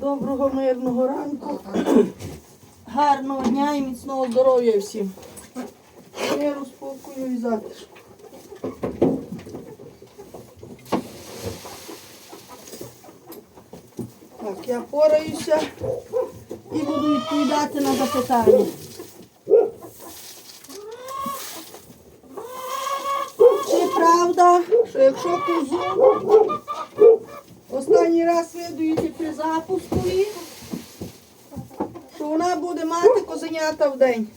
Доброго мирного ранку. Гарного дня і міцного здоров'я всім. Миру, спокою і затишку. Так, я пораюся і буду відповідати на запитання. Чи правда, що якщо козу останній раз видуєте при запускові, що вона буде мати козенята в день?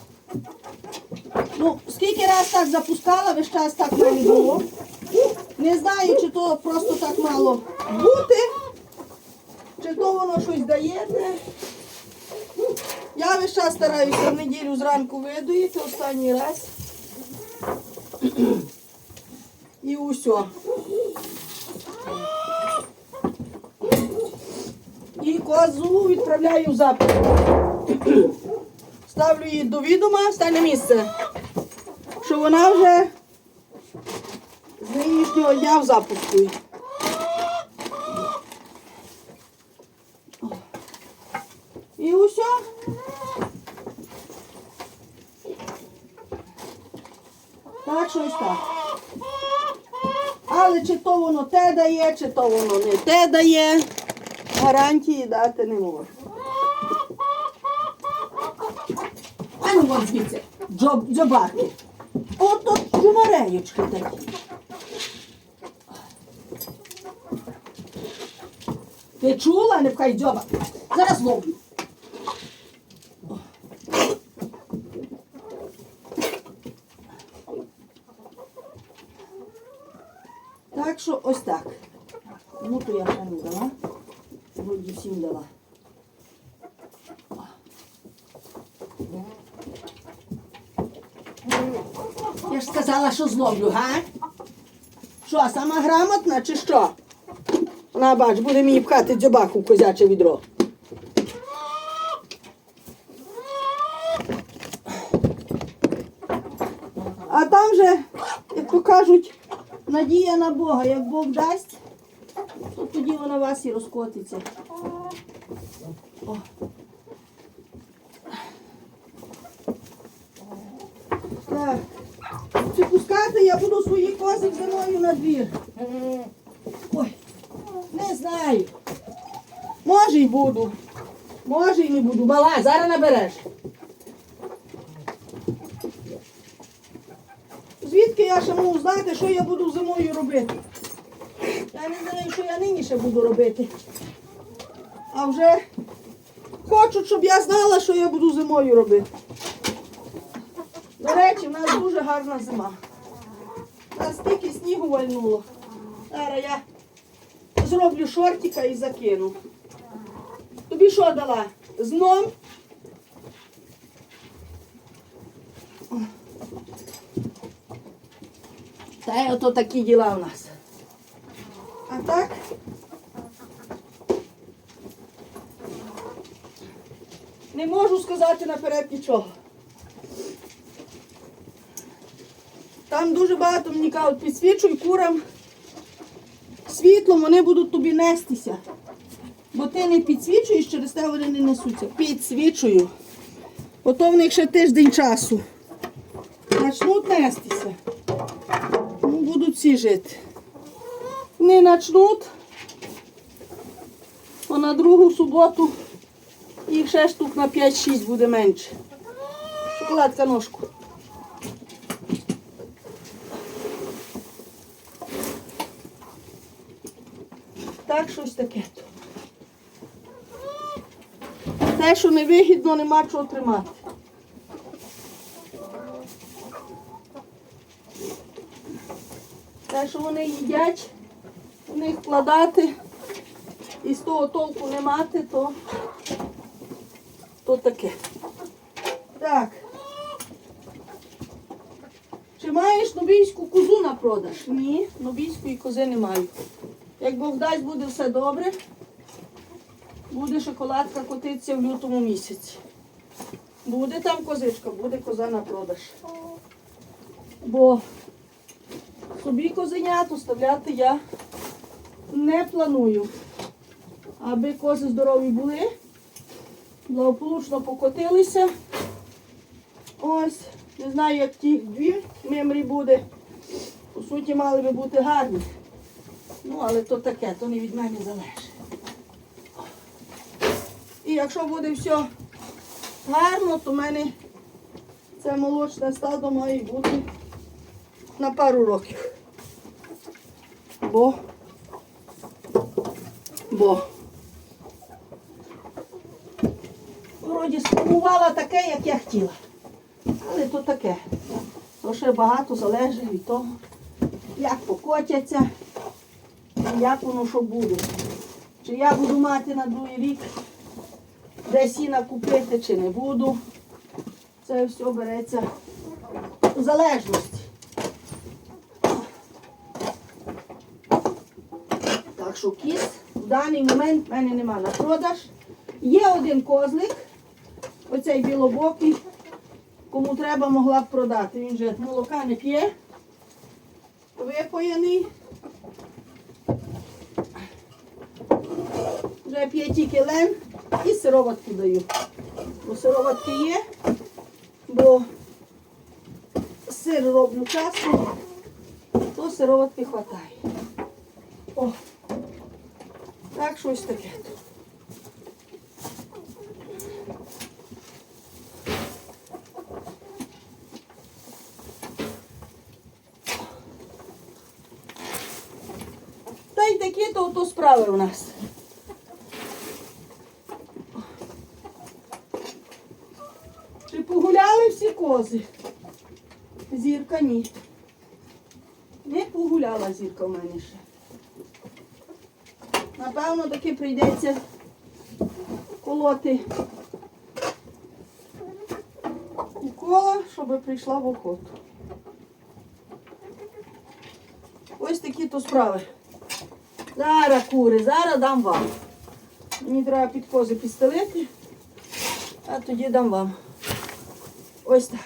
Ну, скільки раз так запускала, весь час так не було. Не знаю, чи то просто так мало бути, чи то воно щось дає. Я весь час стараюся в неділю зранку видоїти останній раз. І усе. І козу відправляю в запит. Ставлю її до відома, стане місце, що вона вже з нинішнього дня в запуску. І усе. Так, щось так. Але чи то воно те дає, чи то воно не те дає, гарантії дати не можу. А ну от звідси, джоб, джобаки. Ото жумареючки такі. Ти чула, не пхай дзьоба? Зараз ловлю. Так що ось так. Ну то я ще не дала. Вроді всім дала. Я ж сказала, що зловлю, га? Що, сама грамотна чи що? Вона, бач, буде мені пхати дзьобаку в козяче відро. А там же, як то кажуть, надія на Бога. Як Бог дасть, тоді вона вас і розкотиться. О. Так. Чи пускати я буду своїх козик зимою на двір? Ой, не знаю. Може й буду. Може й не буду. Мала, зараз набереш. Звідки я ще можу знати, що я буду зимою робити? Я не знаю, що я нині ще буду робити. А вже хочуть, щоб я знала, що я буду зимою робити. До речі, в нас дуже гарна зима. У нас стільки снігу вальнуло. Зараз я зроблю шортика і закину. Тобі що дала? Зном? Та ото такі діла у нас. А так? Не можу сказати наперед нічого. Там дуже багато мені кажуть, підсвічуй курам світлом, вони будуть тобі нестися. Бо ти не підсвічуєш, через те вони не несуться. Підсвічую. Ото в них ще тиждень часу. Начнуть нестися. Ну, будуть всі жити. Не начнуть. То на другу суботу їх ще штук на 5-6 буде менше. Шоколадка ножку. Так, щось таке. Те, що невигідно, нема чого тримати. Те, що вони їдять, у них вкладати і з того толку не мати, то, то таке. Так. Чи маєш нобійську козу на продаж? Ні, нобійської кози не маю. Як Бог дасть, буде все добре. Буде шоколадка котитися в лютому місяці. Буде там козичка, буде коза на продаж. Бо собі козенят оставляти я не планую. аби кози здорові були, благополучно покотилися. Ось, не знаю, як ті дві мемрі буде. По суті, мали би бути гарні. Ну, але то таке, то не від мене залежить. І якщо буде все гарно, то в мене це молочне стадо має бути на пару років. Бо, бо вроді сформувала таке, як я хотіла. Але то таке. То ще багато залежить від того, як покотяться, як воно що буде. Чи я буду мати на другий рік де сіна купити, чи не буду. Це все береться в залежності. Так що кіс в даний момент в мене нема на продаж. Є один козлик, оцей білобокий, кому треба могла б продати. Він же молока не п'є, випоєний. Вже п'є тільки лен і сироватку даю. Бо сироватки є, бо сир роблю часто, то сироватки вистачає. Так щось таке. Та й такі то, то справи у нас. Чи погуляли всі кози? Зірка ні. Не погуляла зірка в мене ще. Напевно, таки прийдеться колоти укола, щоб прийшла в охоту. Ось такі то справи. Зараз кури, зараз дам вам. Мені треба під кози підстелити, а тоді дам вам. Ось так.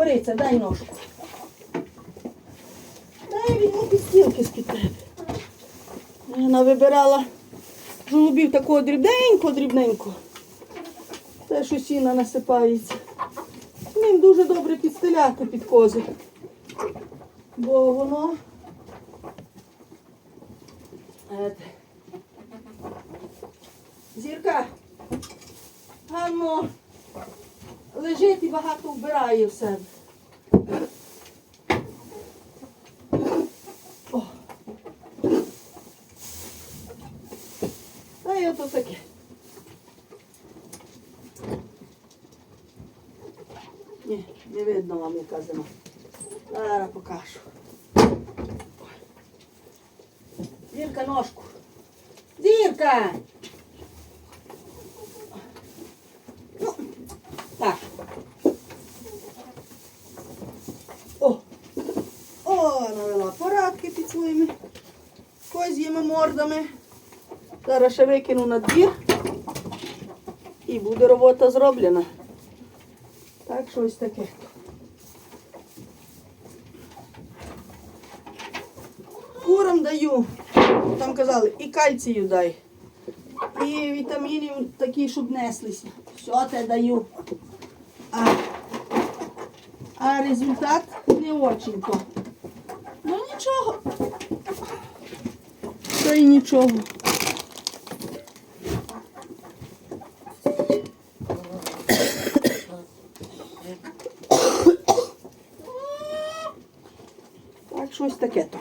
Кориця, дай ножку. Дай візьму підстілки з-під тебе. Вона вибирала жолобів такого дрібненько, дрібненько. Те, що сіна насипається. Ним дуже добре підстеляти під кози. Бо воно. Зірка. Ганно лежить і багато вбирає в себе. О. Та й ото таке. Ні, не видно вам, яка зима. Зараз покажу. Зірка ножку. Зірка! Ну, так. О! О, навела порадки під своїми коз'їми мордами. Зараз ще викину на двір. І буде робота зроблена. Так, щось таке. Курам даю. Там казали, і кальцію дай. І вітамінів такі, щоб неслися. Все те даю. А, а результат не очень то. Ну нічого. То і нічого. Так, щось таке то.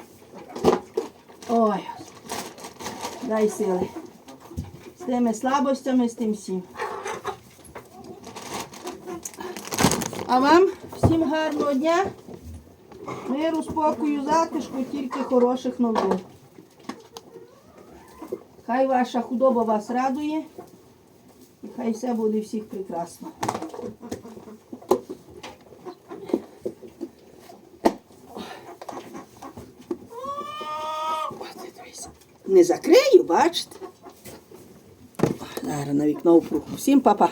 Ой, дай сили. З тими слабостями, з тим всім. А вам всім гарного дня, миру, спокою, затишку, тільки хороших новин. Хай ваша худоба вас радує, і хай все буде всіх прекрасно. Не закрию, бачите? Зараз на вікно впруху. Всім па-па.